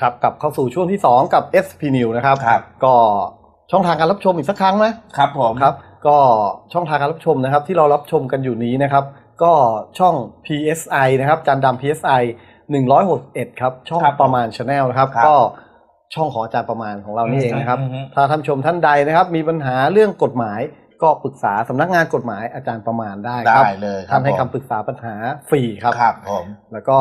ครับกลับเข้าสู่ช่วงที่ 2 กับ SP New นะครับครับก็ช่องทางการรับชมอีกสักครั้งนะครับผมครับ ก็ช่องทางการรับชมนะครับ ที่เรารับชมกันอยู่นี้นะครับ ก็ช่อง PSI นะครับจันดำ PSI 161ครับช่องประมาณ Channel นะครับ ก็ช่องของอาจารย์ประมาณของเรานี่เองนะครับ ม ถ้าท่านผู้ชมท่านใดนะครับ มีปัญหาเรื่องกฎหมาย ก็ปรึกษาสำนักงานกฎหมายอาจารย์ประมาณได้ครับได้เลยครับท่านให้ผมคำปรึกษาปัญหาฟรีครับ ครับผม แล้วก็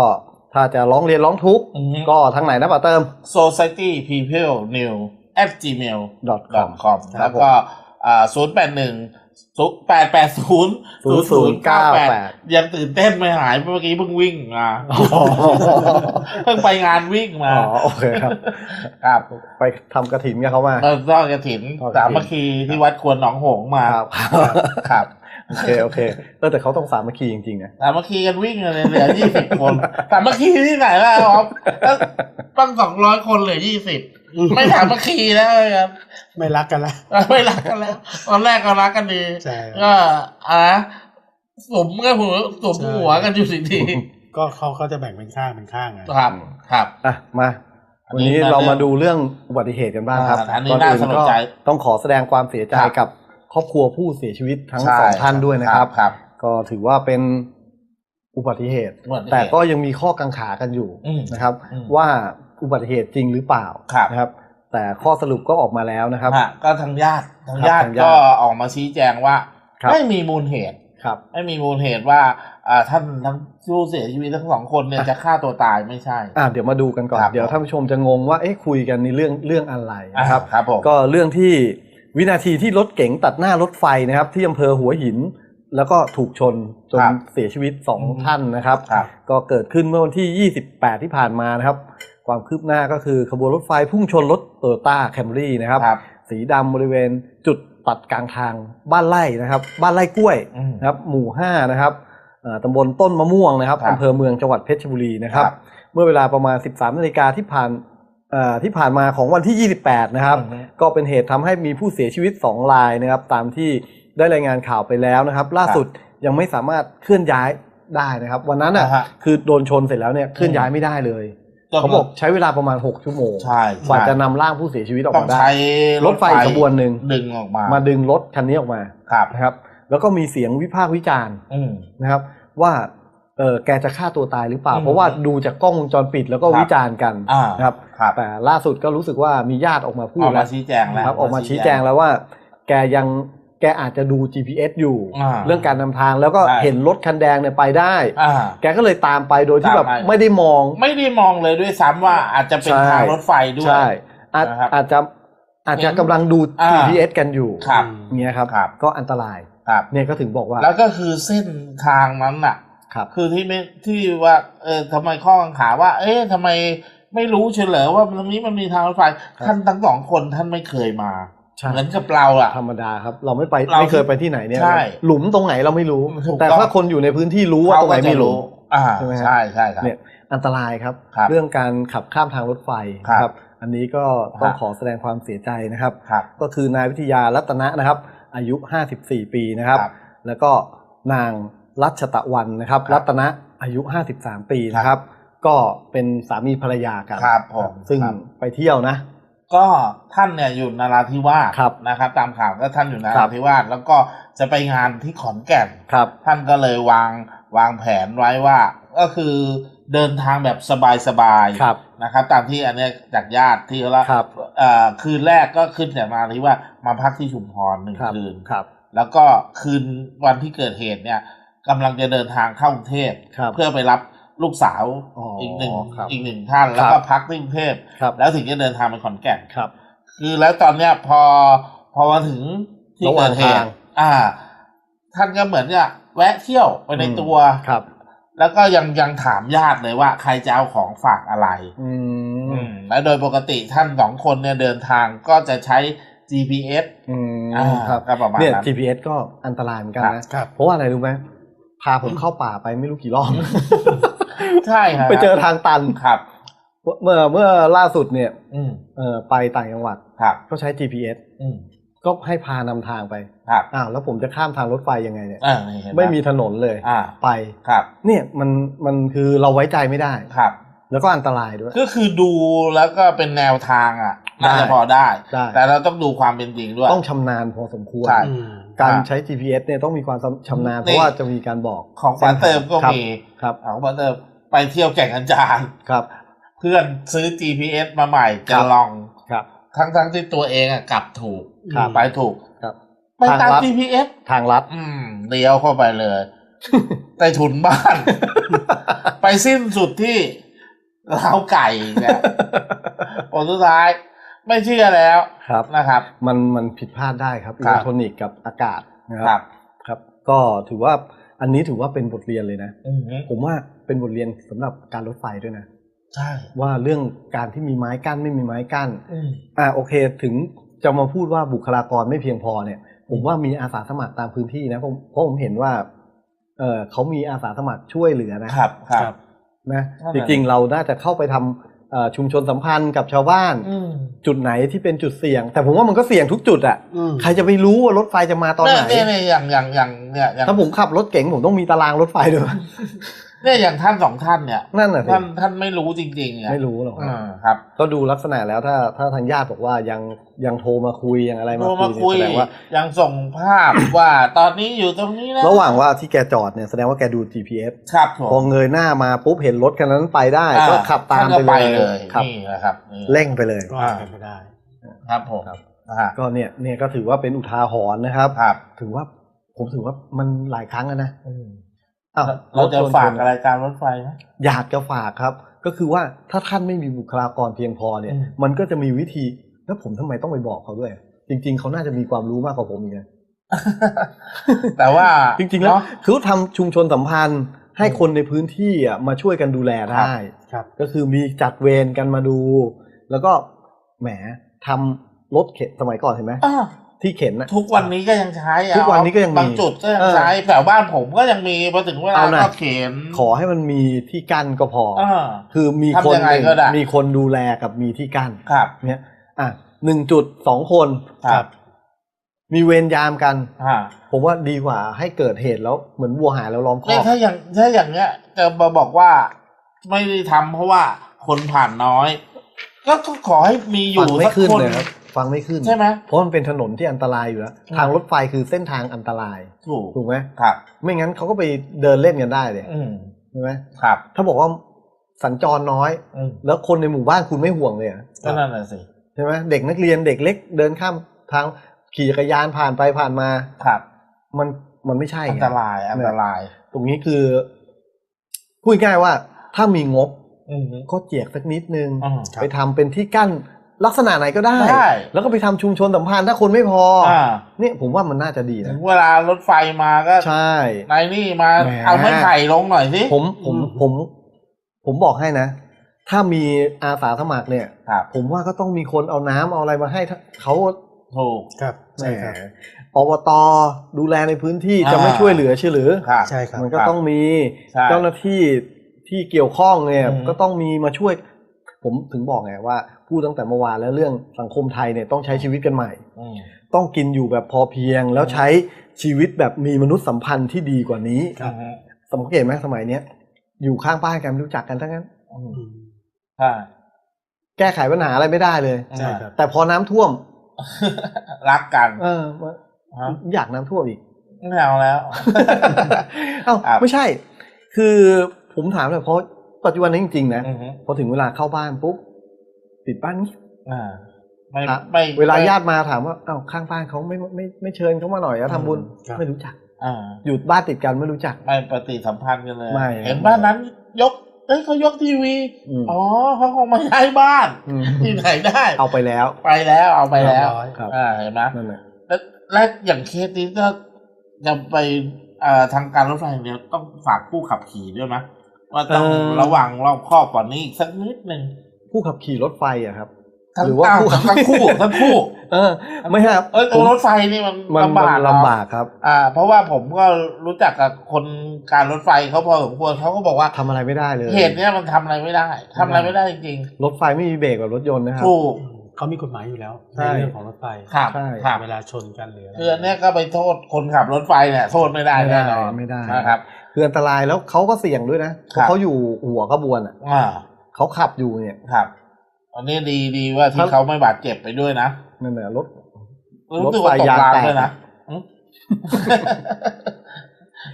ถ้าจะร้องเรียนร้องทุกข์อือฮึก็ทางไหนนะป้าเติม society people new at gmail .com com ครัแล้บวก็ศูนย์แปดหนึ่งแปดแปดศูนย์ศูนย์เก้าแปด0098 ยังตื่นเต้นไม่หายเมื่อกี้เพิ่งวิ่งมาอ๋อเพิ่งไปงานวิ่งมาอ๋อโอเคครับ ครับไปทำกระถินกับเขามาเราทอดกระถินทอดกฐิน สามัคคีที่วัดควรหนองหงส์มาครับ ครับ โอเคโอเคเออแต่เขาต้องสามัคคีจริงๆนะสามัคคีกันวิ่งกันเลยเหลือยี่สิบคนสามัคคีที่ไหนล่ะครับแล้วตั้งสองร้อยคนเหลือยี่สิบไม่สามัคคีแล้วครับไม่รักกันละไม่รักกันแล้วตอนแรกก็รักกันดีใช่ก็อะสมกันหัวสมหัวกันอยู่สิทีก็เขาเขาจะแบ่งเป็นข้างเป็นข้างไงครับครับอะมาอันวันนี้นี้น่าเรามาดูเรื่องอุบัติเหตุกันบ้างครับอ่าอันนี้ก่น่าอื่สนใจก็ต้องขอแสดงความเสียใจครับกับ ครอบครัวผู้เสียชีวิตทั้งใช่สองท่านด้วยนะครับ ครับ ก็ถือว่าเป็นอุบัติเหตุ อุบัติเหตุแต่ก็ยังมีข้อกังขากันอยู่อืมนะครับ อืม ว่าอุบัติเหตุจริงหรือเปล่าครับนะครับ แต่ข้อสรุปก็ออกมาแล้วนะครับ ฮะก็ทางญาติทางครับญาติทางญาติก็ออกมาชี้แจงว่า ครับ ไม่มีมูลเหตุ ครับ ไม่มีมูลเหตุว่าอ่าท่านทั้งผู้เสียชีวิตทั้งสองคนเนี่ยจะฆ่าตัวตายไม่ใช่ อะเดี๋ยวมาดูกันก่อน ครับ เดี๋ยวท่านผู้ชมจะงงว่าเอ๊ะคุยกันในเรื่องเรื่องอะไรนะครับ อ่าครับผม ก็เรื่องที่ วินาทีที่รถเก๋งตัดหน้ารถไฟนะครับ ที่อำเภอหัวหิน แล้วก็ถูกชนจนครับเสียชีวิตสองอืม ท่านนะครับ ครับ ก็เกิดขึ้นเมื่อวันที่ 28 ที่ผ่านมานะครับ ความคืบหน้าก็คือขบวนรถไฟพุ่งชนรถโตโยต้าแคมรี่นะครับ ครับสีดำบริเวณจุดตัดกลางทางบ้านไร่นะครับ บ้านไร่กล้วยอืม นะครับหมู่ 5 นะครับเอ่อตำบลต้นมะม่วงนะครับครับอำเภอเมืองจังหวัดเพชรบุรีนะครับ ครับ เมื่อเวลาประมาณ 13นาฬิกาที่ผ่านเอ่อ ที่ผ่านมาของวันที่ 28 นะครับอือฮึก็เป็นเหตุทำให้มีผู้เสียชีวิต 2 รายนะครับ ตามที่ได้รายงานข่าวไปแล้วนะครับ ล่าสุดยังไม่สามารถเคลื่อนย้ายได้นะครับ วันนั้นอะอ่าฮะคือโดนชนเสร็จแล้วเนี่ยเคลื่อนย้ายไม่ได้เลยเขาบอกใช้เวลาประมาณ 6 ชั่วโมงใช่กว่าใช่จะนำร่างผู้เสียชีวิตออกต้องมาได้ใช้รถไฟขบวนหนึ่งดึงออกมา มาดึงรถคันนี้ออกมาครับนะครับ แล้วก็มีเสียงวิพากษ์วิจารณ์อืมนะครับ ว่า เออแกจะฆ่าตัวตายหรือเปล่าอืมเพราะว่าดูจากกล้องวงจรปิดแล้วก็ครับวิจารณ์กันอ่านะครับครับ แต่ล่าสุดก็รู้สึกว่ามีญาติออกมาพูอดอกแล้มาวชี้แจงแล้วนะครับออกมาชี้แจงแล้วว่า แกยังแกอาจจะดู GPS อยู่อ่าเรื่องการนำทางแล้วก็ใช่เห็นรถคันแดงเนี่ยไปได้อ่าแกก็เลยตามไปโดยที่ตามแบบไปไม่ได้มอง ไม่ได้มองเลยด้วยซ้ำว่าอาจจะเป็นใช่ทางรถไฟด้วยใช่อาจนะครับอาจจะอาจจะกำลังดูอ่า GPS กันอยู่ครับเงี้ยครับครับ ก็อันตรายครับเนี่ยก็ถึงบอกว่า แล้วก็คือเส้นทางนั้นน่ะ ครับ คือที่ไม่ที่ว่าเออทำไมข้อกังขาว่า เอ๊ะทำไมไม่รู้เฉลยว่าตรงนี้มันมีทางรถไฟครับ ท่านทั้งสองคนท่านไม่เคยมาใช่เหมือนกับเราอะ ธรรมดาครับ เราไม่ไปเราไม่เคยไปที่ไหนเนี่ย ใช่หลุมตรงไหนเราไม่รู้ ถูกแต่ต้องถ้าคนอยู่ในพื้นที่รู้ว่าตรงไหนไม่รู้อ่าใช่ไหมฮะ ใช่ใช่ครับ เนี่ยอันตรายครับ ครับเรื่องการขับข้ามทางรถไฟครับ อันนี้ก็ต้องครับ ขอแสดงความเสียใจนะครับ ครับ ก็คือนายวิทยารัตนะนะครับ อายุ 54 ปีนะครับ ครับแล้วก็นาง รัชตะวันนะครับครับ รัตนะอายุ 53 ปีนะครับ ก็เป็นสามีภรรยากันครับผมซึ่งครับไปเที่ยวนะ ก็ท่านเนี่ยอยู่นราธิวาสครับนะครับ ตามข่าวก็ท่านอยู่นครัราบธิวาสแล้วก็จะไปงานที่ขอนแก่นครับ ท่านก็เลยวางวางแผนไว้ว่า ก็คือเดินทางแบบสบายๆครับนะครับ ตามที่อันเนี้ยจากญาติที่เขาเล่าครับเอ่อคืนแรกก็ขึ้นจากนาที่ว่ามาพักที่ชุมพรหนึ่งครับคืนครับ แล้วก็คืนวันที่เกิดเหตุเนี่ย กำลังจะเดินทางเข้ากรุงเทพครับเพื่อไปรับลูกสาวอ๋ออีอีกหนึ่งครับอีกหนึ่งท่านแล้วคก็รับพักที่กรุงเทพครับแล้วถึงจะเดินทางไปขอนแก่นครับ คือแล้วตอนเนี้ยพอพอมาถึงที่ระหเกิว่างดเหทาตุงอ่า ท่านก็เหมือนกับแวะเที่ยวไปในตัวครับ แล้วก็ยังยังถามญาติเลยว่า ใครจะเอาของฝากอะไร อืมอืมและโดยปกติท่านสองคนเนี่ยเดินทางก็จะใช้ GPS อืมอ่าครับก็ประมาณเนี่ยนั้น GPS ก็อันตรายเหมือนกันครับนะเพราะว่าอะไรรู้ไหม พาผมเข้าป่าไปไม่รู้กี่รอบใช่ครับไปเจอทางตันครับ เมื่อเมื่อล่าสุดเนี่ยอืมเออไปต่างจังหวัดครับก็ใช้ GPS อืมก็ให้พานำทางไปครับอ้าวแล้วผมจะข้ามทางรถไฟยังไงเนี่ยอ่าเห็นหไม่มีถนนเลยอ่าไปครับเนี่ยมันมันคือเราไว้ใจไม่ได้ครับแล้วก็อันตรายด้วย ก็คือดูแล้วก็เป็นแนวทางอะได้น่าจะพอได้ได้ แต่เราต้องดูความเป็นจริงด้วย ต้องชำนาญพอสมควรใช่อืม การอ่าใช้ GPS เนี่ยต้องมีความชำนาญนี่เพราะว่าจะมีการบอกของฝันเติมก็ครับมีครับของฝันเติมไปเที่ยวแก่งอันจานครับ เพื่อนซื้อ GPS มาใหม่ครัจะบลองครับ ทั้งทั้งๆที่ตัวเองอะกลับถูกครับไปถูกครับไปตามทางลัด GPS ทางลัด อืมเลี้ยวเข้าไปเลยใต้ถุนบ้าน ไปสิ้นสุดที่เล้าวไก่เนี่ยผลสุดท้าย ไม่เชื่อแล้วครับ นะครับ มันมันผิดพลาดได้ครับอิครัเล็บกทรอนิกส์กับอากาศนะคครัรับครับ ก็ถือว่าอันนี้ถือว่าเป็นบทเรียนเลยนะ อืมผมว่าเป็นบทเรียนสำหรับการรถไฟด้วยนะ ใช่ว่าเรื่องการที่มีไม้กั้นไม่มีไม้กั้น อืมอ่าโอเคถึงจะมาพูดว่าบุคลากรไม่เพียงพอเนี่ยผมว่ามีอาสาสมัครตามพื้นที่นะผมเพราะผมเห็นว่าเออเขามีอาสาสมัครช่วยเหลือนะ ครับครับ นะนั่นแหจละริงๆเราน่าจะเข้าไปทำเอ่อชุมชนสัมพันธ์กับชาวบ้าน อืม จุดไหนที่เป็นจุดเสี่ยง แต่ผมว่ามันก็เสี่ยงทุกจุดอะอืม ใครจะไปรู้ว่ารถไฟจะมาตอนไหน เนี่ยเนี่ยอย่างอย่างอย่างเนี่ยอย่างถ้าผมขับรถเก๋งผมต้องมีตารางรถไฟด้วย เนี่ยอย่างท่านสองท่านเนี่ยนั่นน่ะสิท่านท่านไม่รู้จริงๆอะไม่รู้หรอกคอืรับมครับ ก็ดูลักษณะแล้วถ้าถ้าทางญาติบอกว่ายังยังโทรมาคุยยังอะไรมาโทรคุมายคุยเนี่ยแสดงว่า ยังส่งภาพ ว่าตอนนี้อยู่ตรงนี้นะระหว่างว่าที่แกจอดเนี่ยแสดงว่าแกดู GPS ครับผมพอเงยหน้ามาปุ๊บเห็นรถคันนั้นไปได้ อ่าก็ขับตามท่นก็ไปเลยเลยครับนี่นะครับนี่ เร่งไปเลย ก็อาจเป็นไปได้ ครับผมครับ นะฮะก็เนี่ยเนี่ยก็ถือว่าเป็นอุทาหรณ์นะครับ ครับ ถือว่าผมถือว่ามันหลายครั้งแล้วนะอืมอ้าว เราจะถชนฝากชนอะไรการรถไฟไหมอยากจะฝากครับ ก็คือว่าถ้าท่านไม่มีบุคลากรเพียงพอเนี่ยอืมมันก็จะมีวิธีแล้วผมทำไมต้องไปบอกเขาด้วย จริง ๆ เขาน่าจะมีความรู้มากกว่าผมอีกนะแต่ว่าจริง ๆ แล้วเนาะคือทำชุมชนสัมพันธ์ ให้อืมคนในพื้นที่อะมาช่วยกันดูแลได้ครับก็คือมีจัดเวรกันมาดู แล้วก็แหมทำรถเข็นสมัยก่อนเห็นไหมอ่า ที่เข็นน่ะทุกวันนี้ก็ยังใช้อะทุกวันนี้ก็ยังมีบางจุดก็ยังเออใช้แถวบ้านผมก็ยังมีพอถึงเวลาเอาน่ะก็เข็นขอให้มันมีที่กั้นก็พอออ่าคือมีทำคนยังไงหนึ่งก็ได้ มีคนดูแลกับมีที่กั้นครับ เนี่ยอะหนึ่งจุดสองคนครับ มีเวรยามกัน อ่าผมว่าดีกว่าให้เกิดเหตุแล้วเหมือนวัวหายแล้วล้อมคอเนี่ยกถ้าอย่างถ้าอย่างเนี้ยจะมาบอกว่าไม่ได้ทำเพราะว่าคนผ่านน้อย ก็ก็ขอให้มีอฟัยู่งไม่สักขึ้นคนเลยครับ ฟังไม่ขึ้น ใช่ไหมเพราะมันเป็นถนนที่อันตรายอยู่แล้วอืมทางรถไฟคือเส้นทางอันตราย ถูกถูกไหมครับ ไม่งั้นเขาก็ไปเดินเล่นกันได้เลยอืมใช่ไหมครับ ถ้าบอกว่าสัญจรน้อยอืมแล้วคนในหมู่บ้านคุณไม่ห่วงเลยเหรอก็นั่นแหละสิใช่ไหมเด็กนักเรียนเด็กเล็กเดินข้ามทางขี่จักรยานผ่านไปผ่านมาครับ มันมันไม่ใช่อันไงตรายอันตราย ตรงนี้คือพูดง่ายๆว่าถ้ามีงบอืมก็เจียกสักนิดนึงอืมครับไปทำเป็นที่กั้น ลักษณะไหนก็ได้ ได้ แล้วก็ไปทำชุมชนสัมพันธ์ถ้าคนไม่พอออ่าเนี่ยผมว่ามันน่าจะดีถึนะงเวลารถไฟมาก็ใช่ นายนี่มาแหม เอาไม้ไผ่ลงหน่อยสิผมผมอืมผม ผมบอกให้นะ ถ้ามีอาสาสมัครเนี่ย ครับผมว่าก็ต้องมีคนเอาน้ำเอาอะไรมาให้ถ้าเขาถูก ครับใช่ครับ แหมอบตดูแลในพื้นที่อ่าจะไม่ช่วยเหลือใช่หรือ ครับ ใช่ครับ มันก็ครับต้องมีใช่เจ้าหน้าที่ที่เกี่ยวข้องเนี่ยอืม ก็ต้องมีมาช่วย ผมถึงบอกไงว่า พูดตั้งแต่เมื่อวานแล้วเรื่องสังคมไทยเนี่ยต้องใช้ชีวิตกันใหม่อืมต้องกินอยู่แบบพอเพียง แล้วใช้ชีวิตแบบมีมนุษยสัมพันธ์ที่ดีกว่านี้ครับอืมสังเกตไหมสมัยเนี้ยอยู่ข้างบ้านกันไม่รู้จักกันทั้งนั้นอืมอืมใช่แก้ไขปัญหาอะไรไม่ได้เลยใช่ครับแต่พอน้ำท่วม รักกัน เออฮะอยากน้ำท่วมอีกไม่เอาแล้วเอ้าครับไม่ใช่ คือผมถามเลยเพราะปัจจุบันนี้จริงๆนะอือฮึพอถึงเวลาเข้าบ้านปุ๊บ ปิดบ้านนี้อ่าไม่ครับไม่เวลาไม่ญาติมาถามว่าเอ้าข้างบ้านเขาไม่ไม่ไม่เชิญเขามาหน่อยแล้วทำบุญครับไม่รู้จักอ่าอยู่บ้านติดกันไม่รู้จักไม่ปฏิสัมพันธ์กันเลยไม่เห็นบ้านนั้นยกเอ้ยเขายกทีวีอืมอ๋อเขาคงมาย้ายบ้านมที่ไหนได้ เอาไปแล้ว ไปแล้วเอาไปแล้วเรียบร้อยครับอ่าเห็นไหมนั่นแหละแล้วและอย่างเคสนี้ก็จะไปเอ่อทางการรถไฟเนี่ยต้องฝากผู้ขับขี่ด้วยไหมว่าต้องระวังรอบคอบกว่านี้อีกสักนิดหนึ่ง ผู้ขับขี่รถไฟอะครับทั้งหรือว่าอ้ผู้ทั้งคู่ทั้งคู่ เออ ไม่ครับเออผมรถไฟนี่มันมันลำบากมันเนอะลำบากครับ อ่า เพราะว่าผมก็รู้จักกับคนการรถไฟเขาพอสมควรเขาก็บอกว่าทำอะไรไม่ได้เลยเหตุเนี้ยมันทำอะไรไม่ได้ทำอะไรไม่ได้จริงรถไฟไม่มีเบรกแบบรถยนต์นะคๆรับถูกเขามีกฎหมายอยู่แล้วใช่ในเรื่องของรถไฟครับใช่ครับเวลาชนกันหรืออะไรคืออันเนี้ยก็ไปโทษคนขับรถไฟเนี่ยโทษไม่ได้แน่นอนไม่ได้นะครับคืออันตรายแล้วเขาก็เสี่ยงด้วยนะเพครัราะบเขาอยู่หัวขบวนอะอ่า เขาขับอยู่เนี่ยครับอันนี้ดีดีว่าที่ถ้าเขาไม่บาดเจ็บไปด้วยนะนั่นแหละรถรู้สึกว่าตรถไฟกยางรางแตกด้วยนะหึ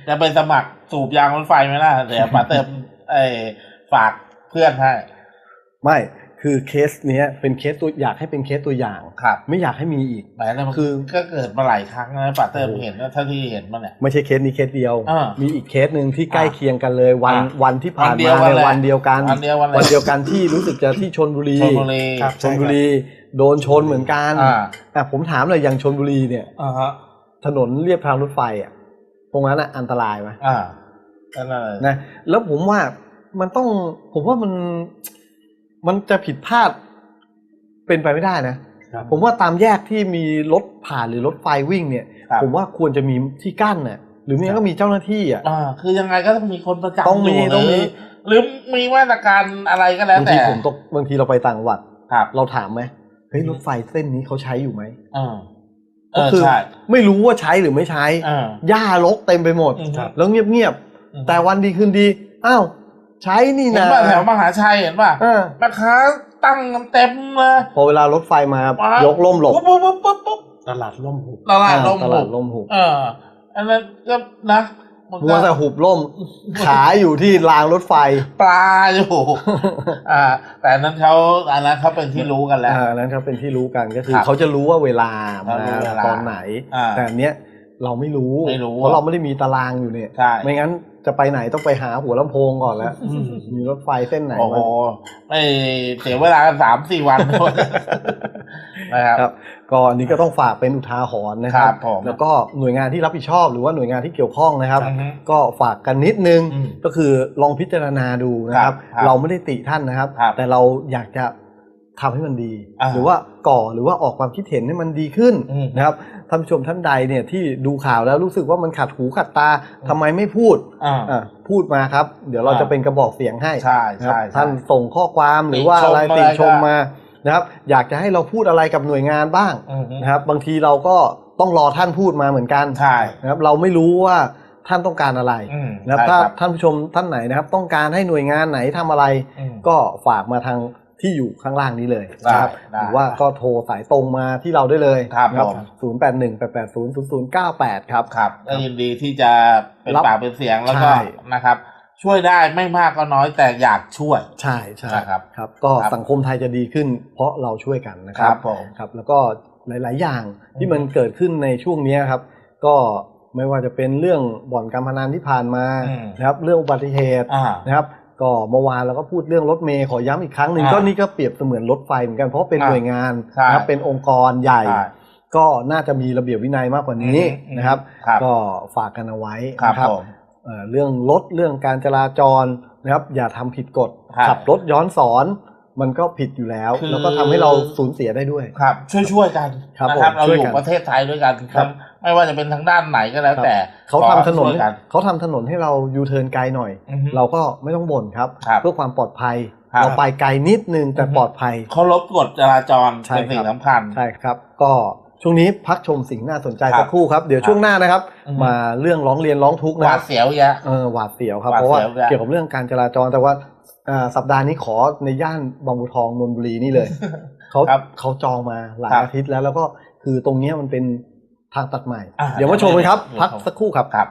จะไปสมัครสูบยางรถไฟไหมล่ะเดี๋ยวมาเติมไอ้ฝากเพื่อนให้ไม่ คือเคสเนี้ยเป็นเคสตัวอยากให้เป็นเคสตัวอย่าง ครับไม่อยากให้มีอีกแหมแล้วมันคือก็เกิดมาหลายครั้งนะป้าเติมเห็นนะถ้าที่เห็นมาเนี่ย ไม่ใช่เคสนี้เคสเดียว อ่ามีมีอีกเคสหนึ่งที่ใกล้เคียงกันเลย วันอ่าวันที่ผ่านวันเดียมาวกันในเลยวันเดียวกันวันเดียววันอะไรวันเดียวกันที่รู้สึกจะที่ชนบุรีชลบุรีครับชนบุรีโดนชนเหมือนกันอ่าอะผมถามเลยอย่างชนบุรีเนี่ย อ่าฮะถนนเรียบทางรถไฟอะตรงนั้นอะอันตรายไหมอ่านั่นเลยนะแล้วผมว่ามันต้องผมว่ามัน มันจะผิดพลาดเป็นไปไม่ได้นะครับผมว่าตามแยกที่มีรถผ่านหรือรถไฟวิ่งเนี่ยครับผมว่าควรจะมีที่กั้นน่ะหรือไม่งั้นก็มีเจ้าหน้าที่อะอ่าคือยังไงก็ต้องมีคนประจำต้องมียู่ต้องมีหรือหรือมีมาตรการอะไรก็แล้วบางแต่ทีผมตกบางทีเราไปต่างจังหวัดครับเราถามไหมเฮ้ยรถไฟเส้นนี้เขาใช้อยู่ไหมเออเอก็อคือใช่ไม่รู้ว่าใช้หรือไม่ใช้เออหญ้ารกเต็มไปหมดอืมครับแล้วเงียบๆแต่วันดีคืนดีอ้าว ใช้นี่เห็นนะป่ะแถวมหาชัยเห็นป่ะเออแม่ค้าตั้งกันเต็มเลย พอเวลารถไฟมาว้ายยกล่มหลบปุ๊บปุ๊บปุ๊บปุ๊บปุ๊บตลาดล่มหุบตลาดลมตลาดล่มหุบเออ อันนั้นก็นะมันมัก็วแต่หุบล่ม ขายอยู่ที่รางรถไฟปลาอยู่ อ่า แต่อันนั้นเขาอันนั้นเขาเป็นที่รู้กันแล้ว อ่าอันนั้นครับเป็นที่รู้กันก็คือครับเขาจะรู้ว่าเวลาเขามารู้เวลาตอนไหน อ่าแต่อันเนี้ยเราไม่รู้ไม่รู้ เพราะเราไม่ได้มีตารางอยู่เนี่ย ใช่ ไม่งั้น จะไปไหนต้องไปหาหัวลำโพงก่อนแล้วอืมมีรถไฟเส้นไหนโอ้โหบ้างไม่เสียเวลากันสามสี่วันนะครับครับก็อันนี้ก็ต้องฝากเป็นอุทาหรณ์นะคครัรับบผมแล้วก็หน่วยงานที่รับผิดชอบหรือว่าหน่วยงานที่เกี่ยวข้องนะครับอือฮึก็ฝากกันนิดนึงอืมก็คือลองพิจารณาดูนะครับครับ เราไม่ได้ติท่านนะครับครับแต่เราอยากจะ ทำให้มันดีอ่าหรือว่าก่อหรือว่าออกความคิดเห็นให้มันดีขึ้นอืมนะครับท่านผู้ชมท่านใดเนี่ยที่ดูข่าวแล้วรู้สึกว่ามันขัดหูขัดตาทำไมไม่พูดอ่าอะพูดมาครับ เดี๋ยวเราอ่าจะเป็นกระบอกเสียงให้ใช่นะครับใช่ใช่ท่านส่งข้อความหรือว่าติชมอะไรอะไรติชมก็มานะครับอยากจะให้เราพูดอะไรกับหน่วยงานบ้างอืมนะครับ บางทีเราก็ต้องรอท่านพูดมาเหมือนกันใช่นะครับ เราไม่รู้ว่าท่านต้องการอะไรอืมนะครับใช่ถ้าครับท่านผู้ชมท่านไหนนะครับ ต้องการให้หน่วยงานไหนทำอะไรอืมก็ฝากมาทาง ที่อยู่ข้างล่างนี้เลยได้นะครับได้หรือว่าก็โทรสายตรงมาที่เราได้เลยครับนะผมศูนย์แปดหนึ่งแปดแปดศูนย์ศูนย์ศูนย์เก้าแปดครับครับก็ยินดีที่จะเป็นรับปากเป็นเสียงแล้วก็ใช่นะครับช่วยได้ไม่มากก็น้อยแต่อยากช่วย ใช่ใช่นะครับครับ ก็ครับสังคมไทยจะดีขึ้น เพราะเราช่วยกันนะคครัรับบผมครับ แล้วก็หลาย ๆ อย่างที่อืมมันเกิดขึ้นในช่วงเนี้ยครับ ก็ไม่ว่าจะเป็นเรื่องบ่อนการพนันที่ผ่านมาอืมนะครับเรื่องอุบัติเหตุอ่านะครับ ก็เมื่อวานเราก็พูดเรื่องรถเมย์ขอย้ำอีกครั้งหนึ่งอ่าก็นี่ก็เปรียบเสมือนรถไฟเหมือนกันเพราะเป็นอ่าหน่วยงานใช่นะครับเป็นองค์กรใหญ่ใช่ก็น่าจะมีระเบียบวินัยมากกว่านี้อืมนะครับครับ ก็ฝากกันเอาไว้ครับนะครับผมเอ่อเรื่องรถเรื่องการจราจรนะครับ อย่าทำผิดกฎครับขับรถย้อนสอน มันก็ผิดอยู่แล้ว คือ แล้วก็ทำให้เราสูญเสียได้ด้วย ครับช่วยช่วยๆกันครับนะครับผมเราช่วยอยู่กันประเทศไทยด้วยกันครับไม่ว่าจะเป็นทางด้านไหนก็แล้วแต่เขาทำถนนขอช่วยกันเขาทำถนนให้เรายูเทิร์นไกลหน่อย อือฮึ เราก็ไม่ต้องบ่นครับ ครับเพื่อความปลอดภัย ครับ เราไปไกลนิดนึงแต่อือฮึปลอดภัยเขารบกฎจราจรใช่เป็นสิ่คงรับ สำคัญ ใช่ครับ ก็ช่วงนี้พักชมสิ่งน่าสนใจครับสักครู่ครับ เดี๋ยวช่วงหน้านะครับ อือฮึ มาเรื่องร้องเรียนร้องทุกข์หนะวาครัดบเสียวแยะ เออหวาดเสียวครับ หวาดเพราะว่าเสียวด้วยเกี่ยวกับเรื่องการจราจรแต่ว่าอ่า สัปดาห์นี้ขอในย่านบางบัวทองนนทบุรีนี่เลยเขาครับเขาจองมาหลายครับอาทิตย์แล้วแล้วก็คือตรงเนี้ยมันเป็นทางตัดใหม่อ่าเดี๋ยวมาชมกันครับเดี๋ยวพักชมสักครู่ครับครับ